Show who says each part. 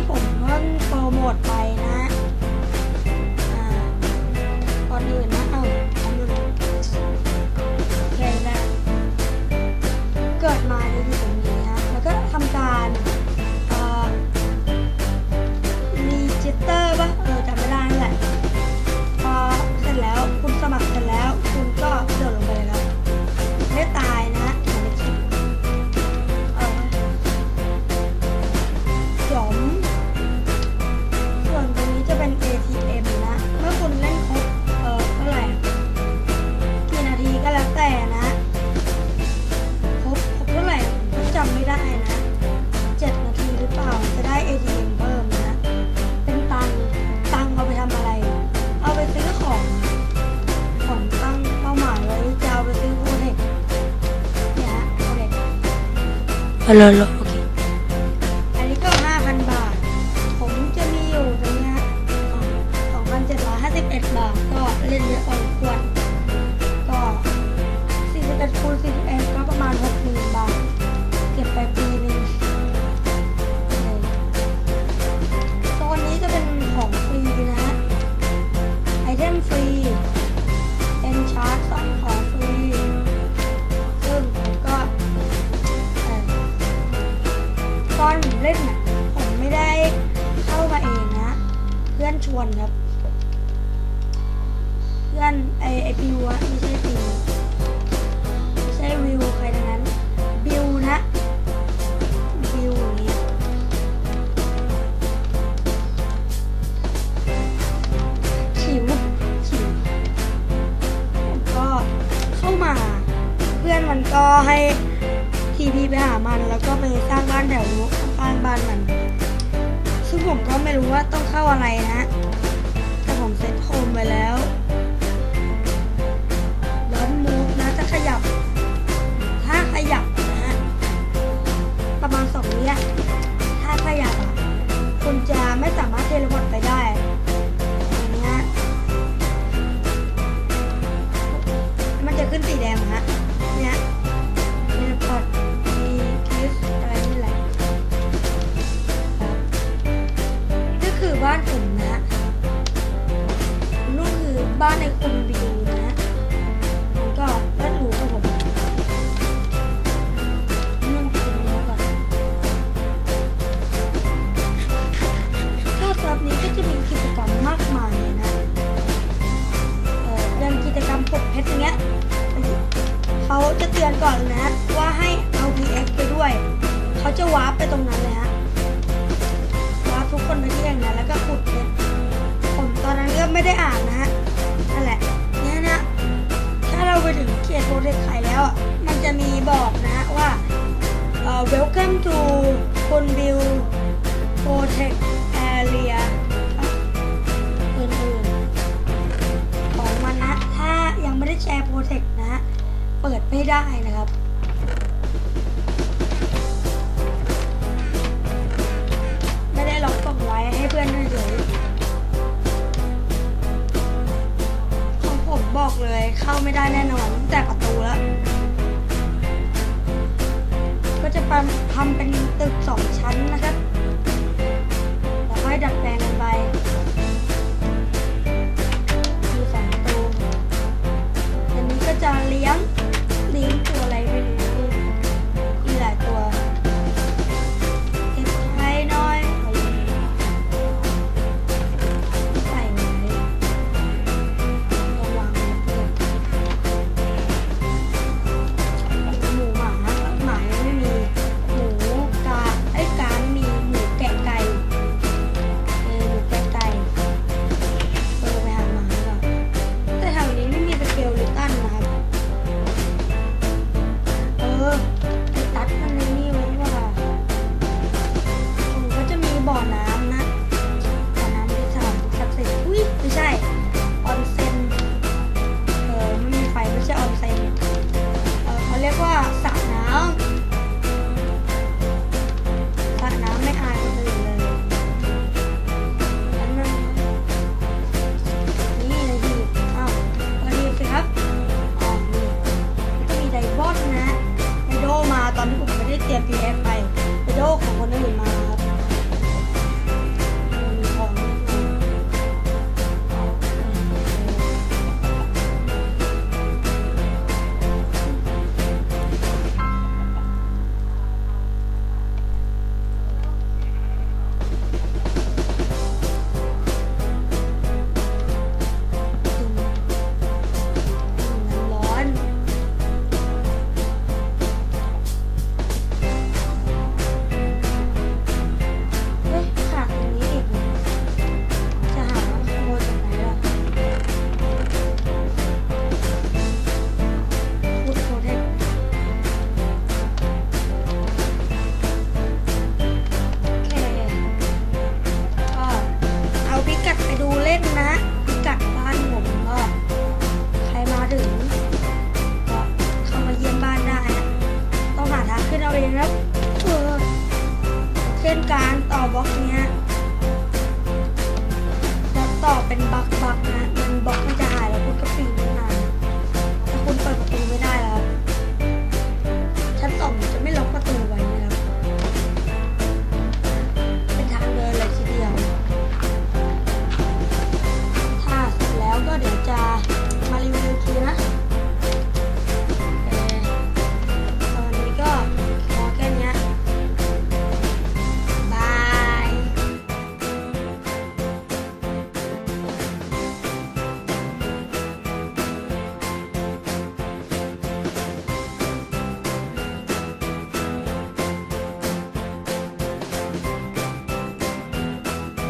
Speaker 1: ที่ผมเพิ่งโปรโมทไปนะ ฮัลโหลโอเค
Speaker 2: อันนี้ก็5,000บาท ผมจะมีอยู่ตรงนี้ย2,751บาทก็เล่นเยอะพอสมควร วนครับ เพื่อนไอไอปิวอะไม่ใช่ปิวไม่ใช่วิวใครทั้งนั้นบิวนะบิวอย่างเงี้ยฉิวฉิวก็เข้ามา เพื่อนมันก็ให้ทีพีไปหามันแล้วก็ไปสร้างบ้านแถวข้างบ้านมันซึ่งผมก็ไม่รู้ว่าต้องเข้าอะไรนะ ไปแล้ว ตือนก่อนนะว่าให้เอา PX ไปด้วย เขาจะวาร์ปไปตรงนั้นเลยฮะวาร์ปทุกคนไปที่อย่างนั้นแล้วก็ขุดเลยผมตอนนั้นก็ไม่ได้อ่านนะฮะนั่นแหละเนี่ยนะถ้าเราไปถึงเขตโปรเทคไขแล้วอะมันจะมีบอกนะว่าเอ่อ welcome to คนบิว protect area อื่นๆของมันนะถ้ายังไม่ได้แชร์โปรเทคนะฮะ เปิดไม่ได้นะครับ ไม่ได้ล็อกกล่องไว้ให้เพื่อนเฉยๆของผมบอกเลยเข้าไม่ได้แน่นอนตั้งแต่ประตูแล้ว ก็จะทำทำเป็นตึกสองชั้นนะครับแล้วค่อยดัดแปลงกันไป